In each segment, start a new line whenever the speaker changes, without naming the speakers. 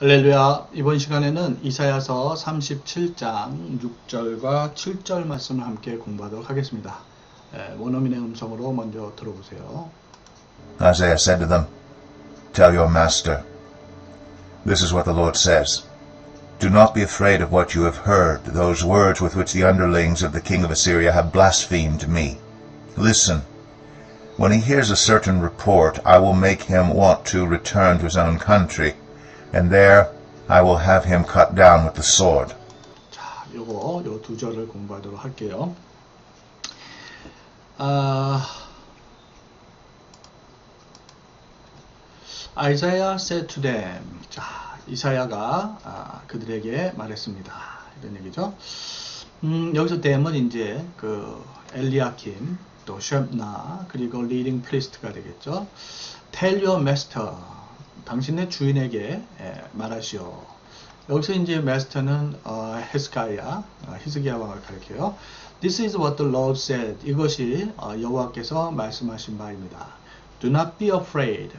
할렐루야. 이번 시간에는 이사야서 37장 6절과 7절 말씀을 함께 공부하도록 하겠습니다. 에, 원어민의 음성으로 먼저 들어보세요.
Isaiah said to them, Tell your master, This is what the Lord says. Do not be afraid of what you have heard, those words with which the underlings of the king of Assyria have blasphemed me. Listen. When he hears a certain report, I will make him want to return to his own country, and there I will have him cut down with the sword.
자, 요거 요 두 절을 공부하도록 할게요. 아, Isaiah said to them. 자, 이사야가 아, 그들에게 말했습니다. 이런 얘기죠. 음, 여기서 them은 이제 그 엘리아킴, 또 쉐ப்나, 그리고 리딩 프리스트가 되겠죠. Tell your master. 당신의 주인에게 에, 말하시오. 여기서 이제 마스터는 어, 헤스카야, 어, 히스기야 왕을 가리켜요. This is what the Lord said. 이것이 어, 여호와께서 말씀하신 바입니다. Do not be afraid.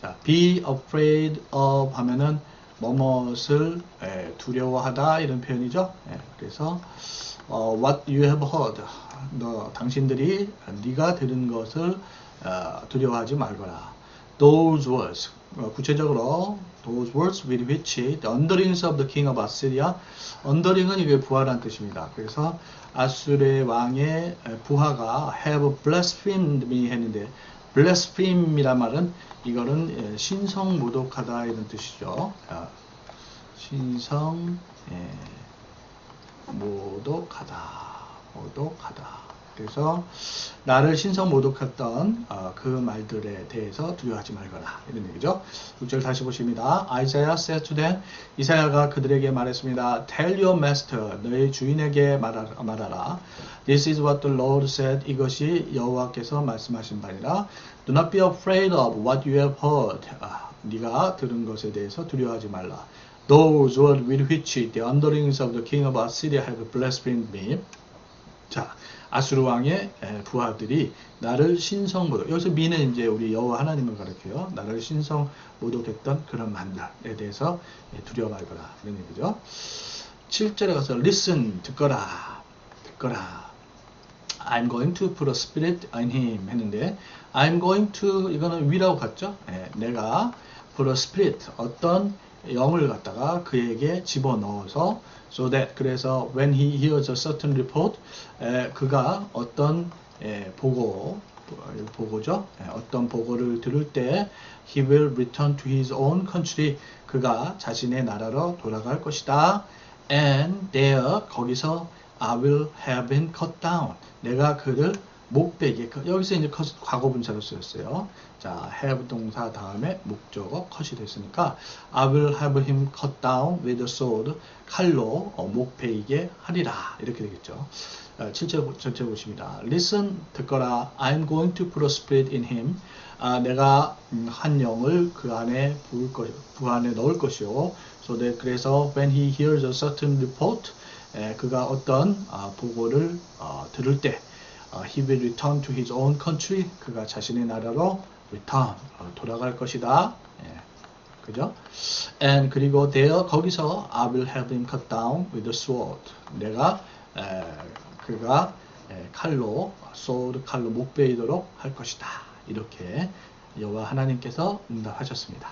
자, be afraid of 하면은 뭐뭇을 에, 두려워하다 이런 표현이죠. 예, 그래서 어, what you have heard. 너 당신들이 네가 들은 것을 어, 두려워하지 말거라. Those words. 어, 구체적으로 those words with which the underlings of the king of Assyria. underling은 이게 부하라는 뜻입니다. 그래서 아수르의 왕의 부하가 have blasphemed me 했는데 blaspheme이란 말은 이거는 예, 신성 모독하다 이런 뜻이죠. 아, 신성 예, 모독하다, 모독하다. 그래서 나를 신성 모독했던 어, 그 말들에 대해서 두려워하지 말거라 이런 얘기죠. 6절 다시 보십니다. Isaiah said to them, 이사야가 그들에게 말했습니다. Tell your master, 너희 주인에게 말하라, 말하라. This is what the Lord said. 이것이 여호와께서 말씀하신 바니라. Do not be afraid of what you have heard. 아, 네가 들은 것에 대해서 두려워하지 말라. Those words with which the underlings of the king of Assyria have blasphemed me. 자, 아수르 왕의 에, 부하들이 나를 신성 모독. 여기서 미는 이제 우리 여호와 하나님을 가리켜요. 나를 신성 모독했던 그런 만날에 대해서 예, 두려워 말거라. 이런 얘기죠. 7절에 가서 listen 듣거라. 듣거라. I'm going to put a spirit in him 했는데 I'm going to 이거는 위라고 갔죠. 예, 내가 put a spirit 어떤 영을 갖다가 그에게 집어넣어서 so that 그래서 when he hears a certain report 에, 그가 어떤 에, 보고 보고죠. 에, 어떤 보고를 들을 때 he will return to his own country 그가 자신의 나라로 돌아갈 것이다. and there 거기서 I will have him cut down 내가 그를 목베개 여기서 이제 컷 과거 분사로 쓰였어요. 자, have 동사 다음에 목적어 컷이 됐으니까 I will have him cut down with a sword 칼로 어, 목베이게 하리라 이렇게 되겠죠. 어, 7절 전체 보십니다. Listen 듣거라 I'm going to put a spirit in him 아, 내가 음, 한 영을 그 안에 부을 것, 부 안에 넣을 것이요. So that 그래서 when he hears a certain report 에, 그가 어떤 아, 보고를 어, 들을 때 어, he will return to his own country. 그가 자신의 나라로 return 어, 돌아갈 것이다. 예, 그죠? And 그리고 there 거기서 I will have him cut down with a sword. 내가 에, 그가 에, 칼로 sword 칼로 목 베이도록 할 것이다. 이렇게 여호와 하나님께서 응답하셨습니다.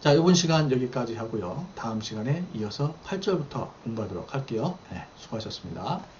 자, 이번 시간 여기까지 하고요. 다음 시간에 이어서 8절부터 공부하도록 할게요. 네, 수고하셨습니다.